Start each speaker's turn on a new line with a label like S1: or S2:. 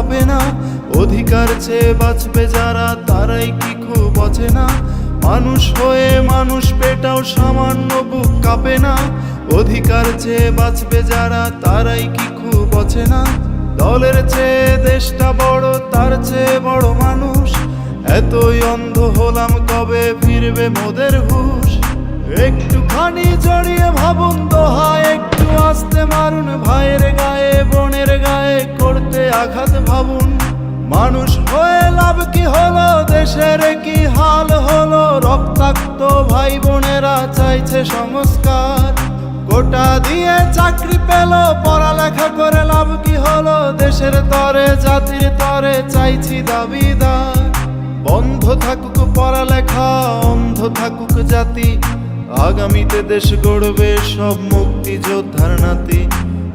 S1: কাঁপে না। অধিকার চেয়ে বাঁচবে যারা, তারাই কি খুব অচে না মানুষ হয়ে মানুষ পেটাও সামান্য বুক কাঁপে না। অধিকার চেয়ে বাঁচবে যারা, তারাই কি খুব অচে না দলের চেয়ে দেশটা বড়, তার চেয়ে বড় মানুষ। এতই অন্ধ হলাম কবে ফিরবে মোদের হুশ। একটুখানি জড়িয়ে ভাবুন দোহা, একটু আসতে মারুন ভাইয়ের গায়ে করতে আঘাত ভাবুন। মানুষ হয়ে লাভ কি হলো? দেশের কি হাল হলো? রক্তাক্ত ভাই বোনেরা চাইছে সংস্কার। গোটা দিয়ে চাকরি পেল, পড়ালেখা করে লাভ কি হলো? দেশের তরে, জাতির তরে চাইছি দাবিদার। বন্ধ থাকুক পড়ালেখা, অন্ধ থাকুক জাতি। আগামীতে দেশ গড়বে সব মুক্তি যোদ্ধার নাতি।